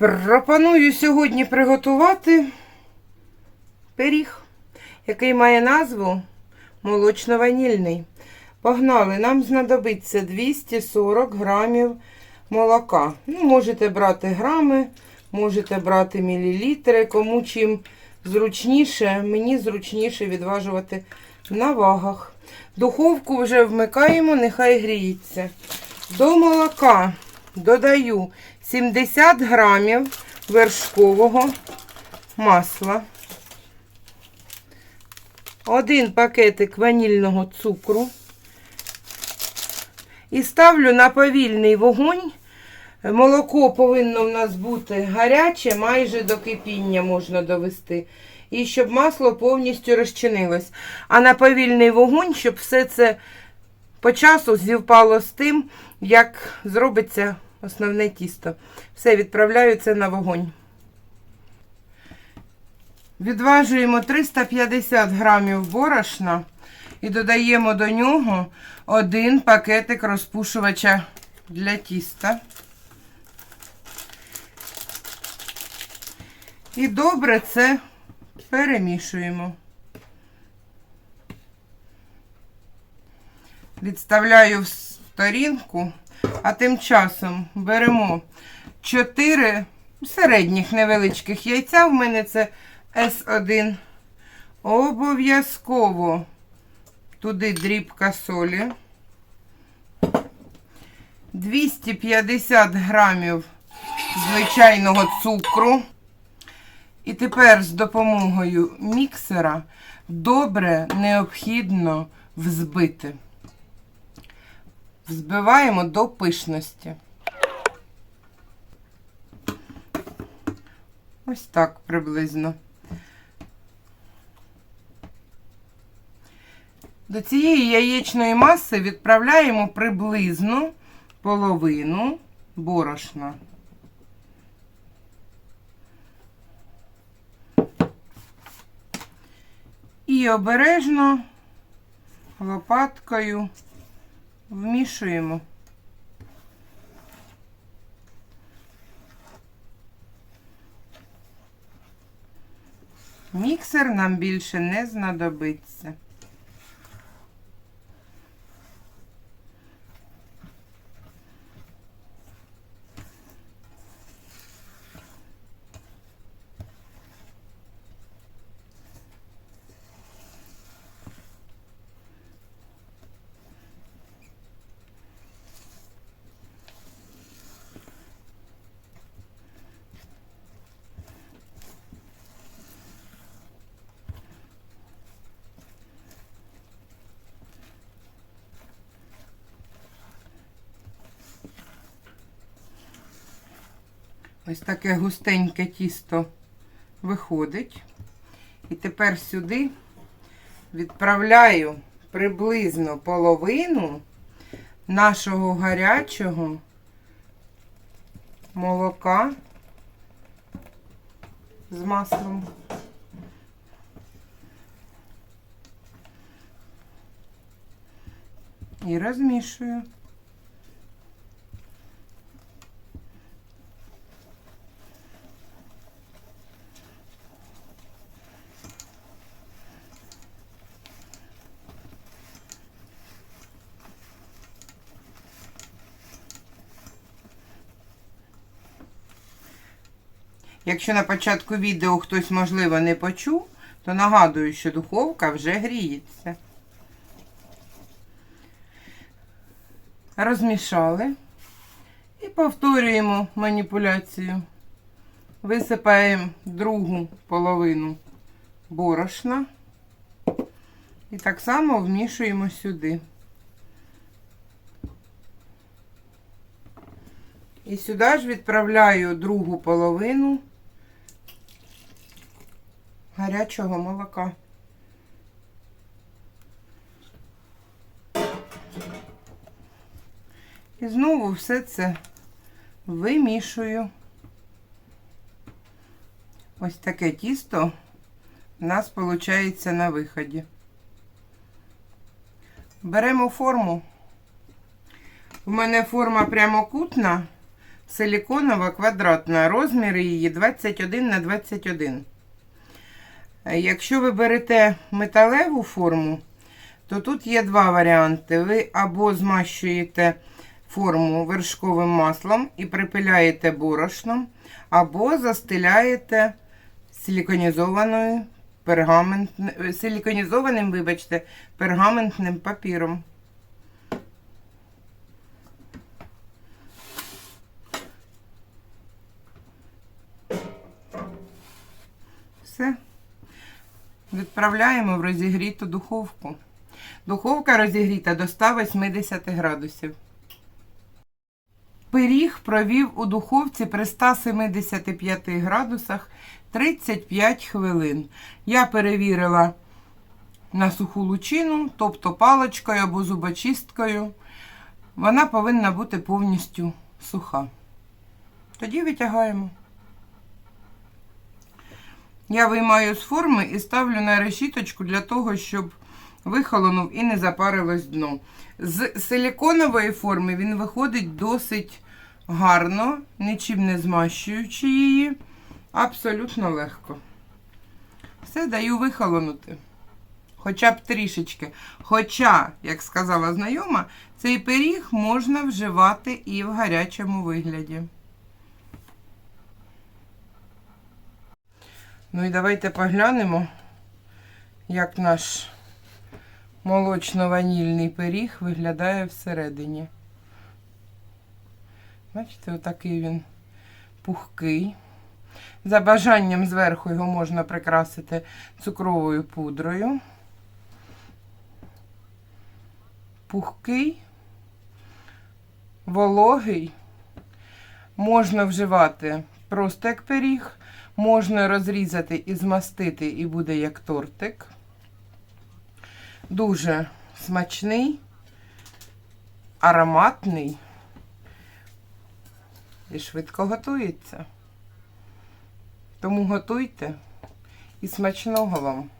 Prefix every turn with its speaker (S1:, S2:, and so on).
S1: Пропоную сьогодні приготувати пиріг, який має назву молочно-ванільний. Погнали, нам знадобиться 240 грамів молока. Ну, можете брати грами, можете брати мілілітри, кому чим зручніше, мені зручніше відважувати на вагах. Духовку вже вмикаємо, нехай гріється. До молока додаю 70 грамів вершкового масла, один пакетик ванільного цукру і ставлю на повільний вогонь. Молоко повинно в нас бути гаряче, майже до кипіння можна довести. І щоб масло повністю розчинилось. А на повільний вогонь, щоб все це по часу зівпало з тим, як зробиться основне тісто. Все, відправляю це на вогонь. Відважуємо 350 грамів борошна і додаємо до нього один пакетик розпушувача для тіста. І добре це перемішуємо. Відставляю в сторінку, а тим часом беремо 4 середніх невеличких яйця. В мене це С1. Обов'язково туди дрібка солі. 250 грамів звичайного цукру. І тепер з допомогою міксера добре необхідно взбити. Взбиваємо до пишності. Ось так приблизно. До цієї яєчної маси відправляємо приблизно половину борошна. І обережно лопаткою вмішуємо. Міксер нам більше не знадобиться. Ось таке густеньке тісто виходить. І тепер сюди відправляю приблизно половину нашого гарячого молока з маслом. І розмішую. Якщо на початку відео хтось, можливо, не почув, то нагадую, що духовка вже гріється. Розмішали і повторюємо маніпуляцію. Висипаємо другу половину борошна і так само вмішуємо сюди. І сюди ж відправляю другу половину гарячого молока. І знову все це вимішую. Ось таке тісто у нас виходить на виході. Беремо форму. У мене форма прямокутна. силіконова квадратна. Розміри її 21 на 21. Е, Якщо ви берете металеву форму, то тут є два варіанти. Ви або змащуєте форму вершковим маслом і припиляєте борошном, або застеляєте силіконізованою пергамент... силіконізованим, вибачте, пергаментним папіром. Все. Відправляємо в розігріту духовку. Духовка розігріта до 180 градусів. Пиріг провів у духовці при 175 градусах 35 хвилин. Я перевірила на суху лучину, тобто паличкою або зубочисткою. Вона повинна бути повністю суха. Тоді витягаємо. Я виймаю з форми і ставлю на решіточку для того, щоб вихолонув і не запарилось дно. З силіконової форми він виходить досить гарно, нічим не змащуючи її. Абсолютно легко. Все даю вихолонути. Хоча б трішечки. Хоча, як сказала знайома, цей пиріг можна вживати і в гарячому вигляді. Ну і давайте поглянемо, як наш молочно-ванільний пиріг виглядає всередині. Бачите, отакий він пухкий. За бажанням зверху його можна прикрасити цукровою пудрою. Пухкий, вологий. Можна вживати просто як пиріг, можна розрізати і змастити, і буде як тортик. Дуже смачний, ароматний і швидко готується. Тому готуйте і смачного вам!